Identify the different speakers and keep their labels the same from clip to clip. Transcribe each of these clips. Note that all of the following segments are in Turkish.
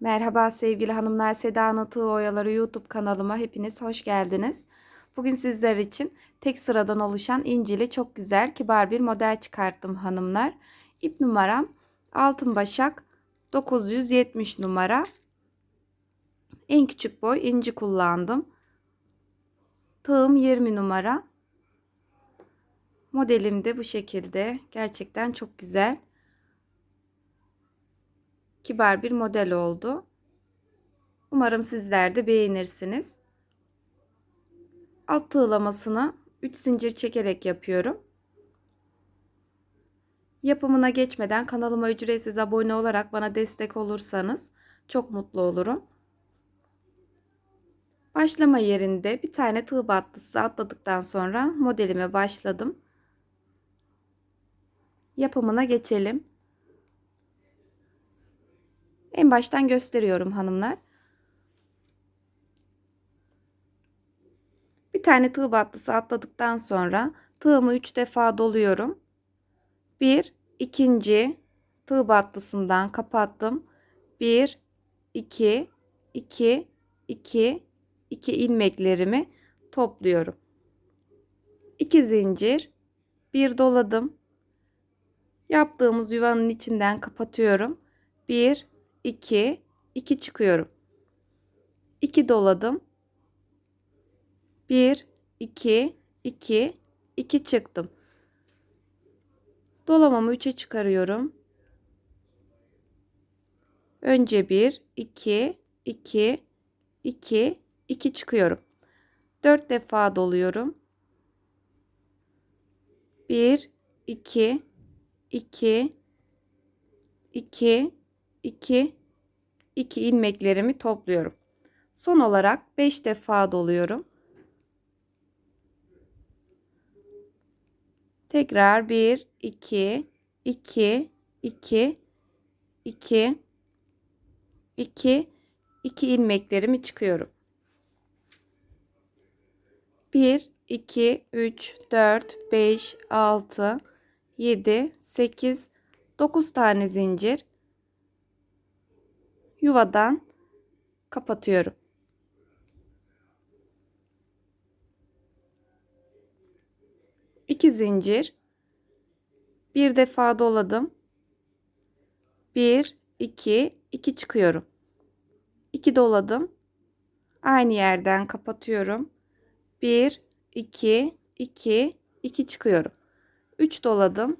Speaker 1: Merhaba sevgili hanımlar, Seda'nın Tığ Oyaları YouTube kanalıma hepiniz hoş geldiniz. Bugün sizler için tek sıradan oluşan incili çok güzel kibar bir model çıkarttım hanımlar. İp numaram altın başak 970 numara. En küçük boy inci kullandım. Tığım 20 numara. Modelim de bu şekilde. Gerçekten çok güzel kibar bir model oldu. Umarım sizler de beğenirsiniz. Alt tığlamasını 3 zincir çekerek yapıyorum. Yapımına geçmeden kanalıma ücretsiz abone olarak bana destek olursanız çok mutlu olurum. Başlama yerinde bir tane tığ battısı atladıktan sonra modelime başladım. Yapımına geçelim. En baştan gösteriyorum hanımlar. Bir tane tığ battısı atladıktan sonra tığımı 3 defa doluyorum. Bir, ikinci tığ battısından kapattım. 1 2 2 2 2 ilmeklerimi topluyorum. 2 zincir, bir doladım. Yaptığımız yuvanın içinden kapatıyorum. 1 2 2 çıkıyorum. 2 doladım. 1 2 2 2 çıktım. Dolamamı 3'e çıkarıyorum. Önce 1 2 2 2 2 çıkıyorum. 4 defa doluyorum. 1 2 2 2 2 2 ilmeklerimi topluyorum. Son olarak 5 defa doluyorum. Tekrar 1 2 2 2 2 2 2 ilmeklerimi çıkıyorum. 1 2 3 4 5 6 7 8 9 tane zincir yuvadan kapatıyorum. İki zincir. Bir defa doladım. Bir, iki, iki çıkıyorum. İki doladım. Aynı yerden kapatıyorum. Bir, iki, iki, iki çıkıyorum. Üç doladım.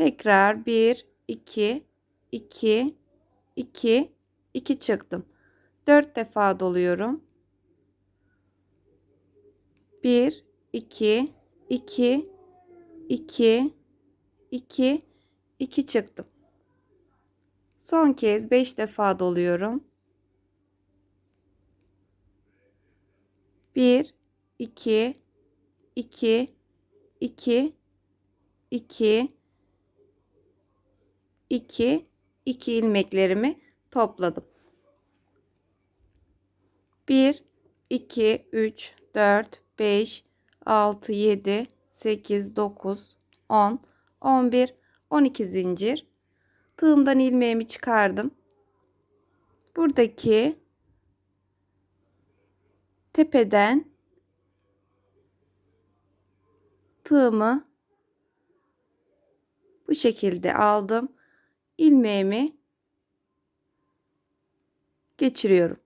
Speaker 1: Tekrar 1, 2, 2, 2, 2 çıktım. 4 defa doluyorum. 1, 2, 2, 2, 2, 2 çıktım. Son kez 5 defa doluyorum. 1, 2, 2, 2, 2, 2 2 ilmeklerimi topladım. 1 2 3 4 5 6 7 8 9 10 11 12 zincir tığımdan ilmeğimi çıkardım. Buradaki tepeden tığımı bu şekilde aldım ilmeğimi geçiriyorum.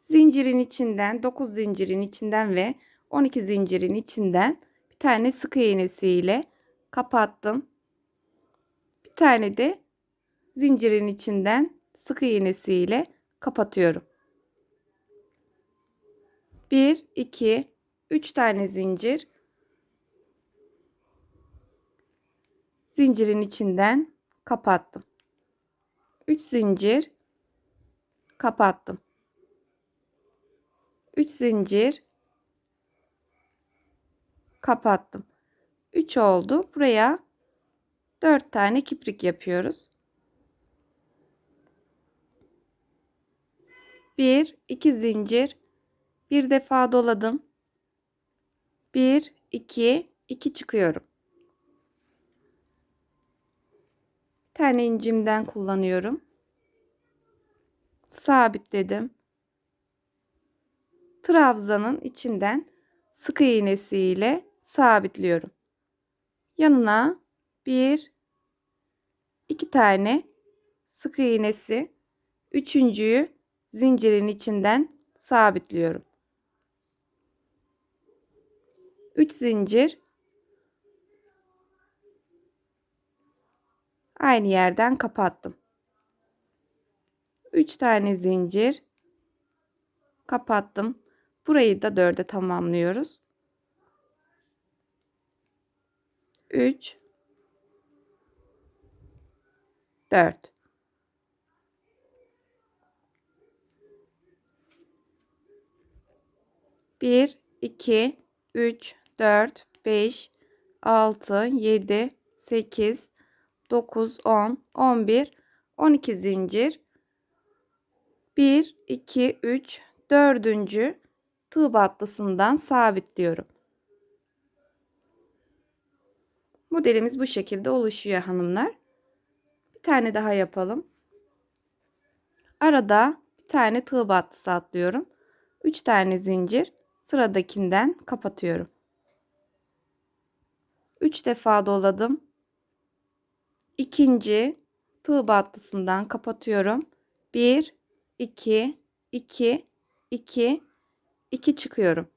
Speaker 1: Zincirin içinden 9 zincirin içinden ve 12 zincirin içinden bir tane sık iğnesi ile kapattım. Bir tane de zincirin içinden sık iğnesi ile kapatıyorum. 1 2 3 tane zincir zincirin içinden kapattım. 3 zincir kapattım. 3 zincir kapattım. 3 oldu. Buraya 4 tane kiprik yapıyoruz. 1 2 zincir bir defa doladım. 1 2 2 çıkıyorum. Tane incimden kullanıyorum. Sabitledim. Trabzanın içinden sık iğnesiyle sabitliyorum. Yanına bir iki tane sık iğnesi, üçüncüyü zincirin içinden sabitliyorum. 3 zincir aynı yerden kapattım. 3 tane zincir kapattım. Burayı da 4'e tamamlıyoruz. 3 4 1 2 3 4 5 6 7 8 9 10 11 12 zincir 1 2 3 dördüncü tığ battısından sabitliyorum. Modelimiz bu şekilde oluşuyor hanımlar. Bir tane daha yapalım. Arada bir tane tığ battısı atlıyorum. 3 tane zincir sıradakinden kapatıyorum. 3 defa doladım. İkinci tığ battısından kapatıyorum. 1 2 2 2 2 çıkıyorum.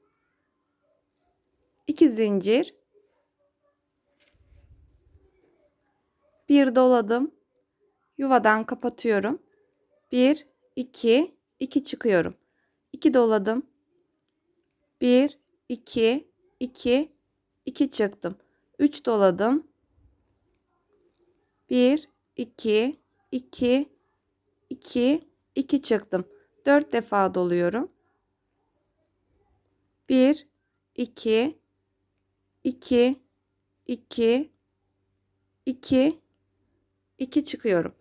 Speaker 1: 2 zincir bir doladım. Yuvadan kapatıyorum. 1 2 2 çıkıyorum. 2 doladım. 1 2 2 2 çıktım. 3 doladım. 1 2 2 2 2 çıktım. 4 defa doluyorum. 1 2 2 2 2 2 çıkıyorum.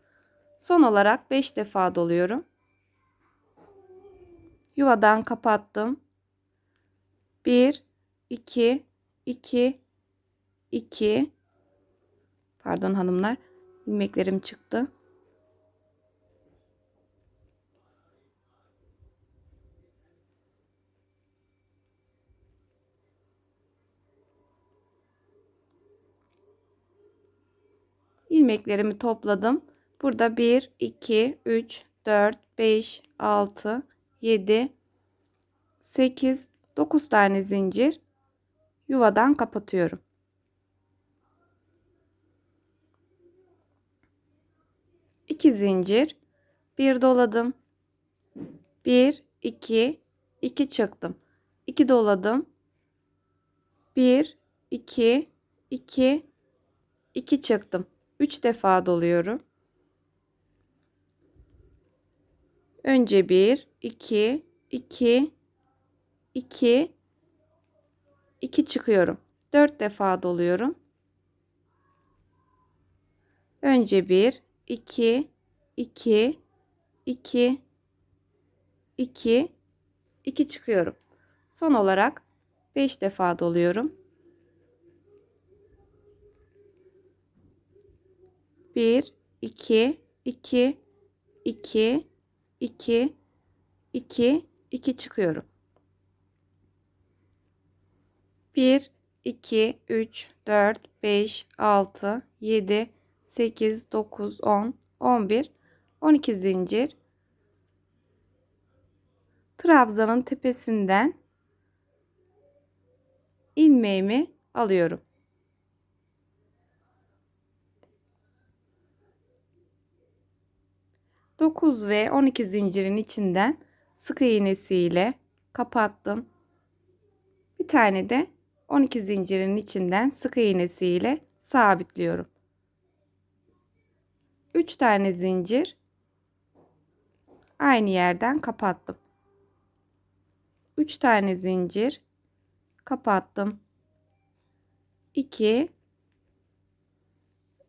Speaker 1: Son olarak 5 defa doluyorum. Yuvadan kapattım. 1 2 2 2 Pardon hanımlar. İlmeklerim çıktı. ilmeklerimi topladım. Burada 1, 2, 3, 4, 5, 6, 7, 8, 9 tane zincir yuvadan kapatıyorum. İki zincir, bir doladım. 1, 2, 2 çıktım. 2 doladım. 1, 2, 2, 2 çıktım. 3 defa doluyorum. Önce 1, 2, 2, 2, 2 çıkıyorum. 4 defa doluyorum. Önce 1, 2, 2, 2, 2, 2 çıkıyorum. Son olarak 5 defa doluyorum. 1 2 2 2 2 2 2 çıkıyorum. 1 2 3 4 5 6 7 8 9 10 11 12 zincir trabzanın tepesinden ilmeğimi alıyorum. 9 ve 12 zincirin içinden sık iğnesiyle kapattım. Bir tane de 12 zincirin içinden sık iğnesiyle sabitliyorum. 3 tane zincir aynı yerden kapattım. 3 tane zincir kapattım. 2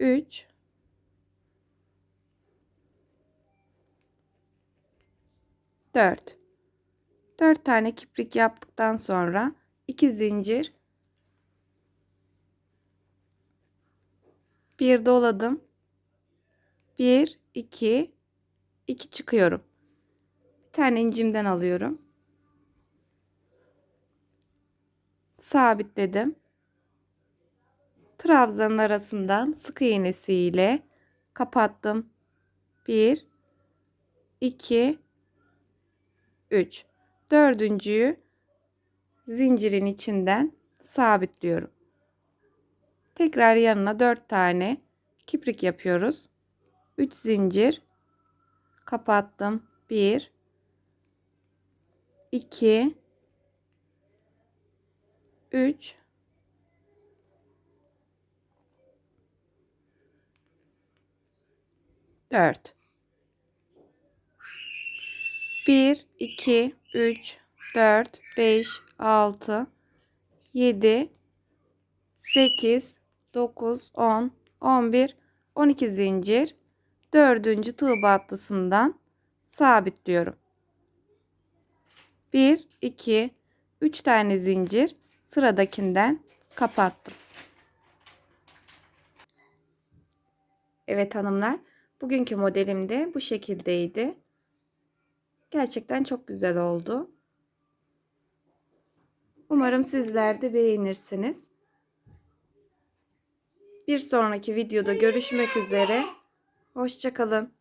Speaker 1: 3 4 4 tane kiprik yaptıktan sonra 2 zincir Bir doladım. Bir, iki, iki çıkıyorum. Bir tane incimden alıyorum. Sabitledim. Trabzanın arasından sık iğnesiyle kapattım. 1 2 3 Dördüncüyü zincirin içinden sabitliyorum. Tekrar yanına 4 tane kiprik yapıyoruz. 3 zincir. Kapattım. 1 2 3 4 1 2 3 4 5 6 7 8 9 10 11 12 zincir dördüncü tığ battısından sabitliyorum. 1 2 3 tane zincir sıradakinden kapattım. Evet hanımlar, bugünkü modelim de bu şekildeydi. Gerçekten çok güzel oldu. Umarım sizler de beğenirsiniz. Bir sonraki videoda görüşmek üzere. Hoşçakalın.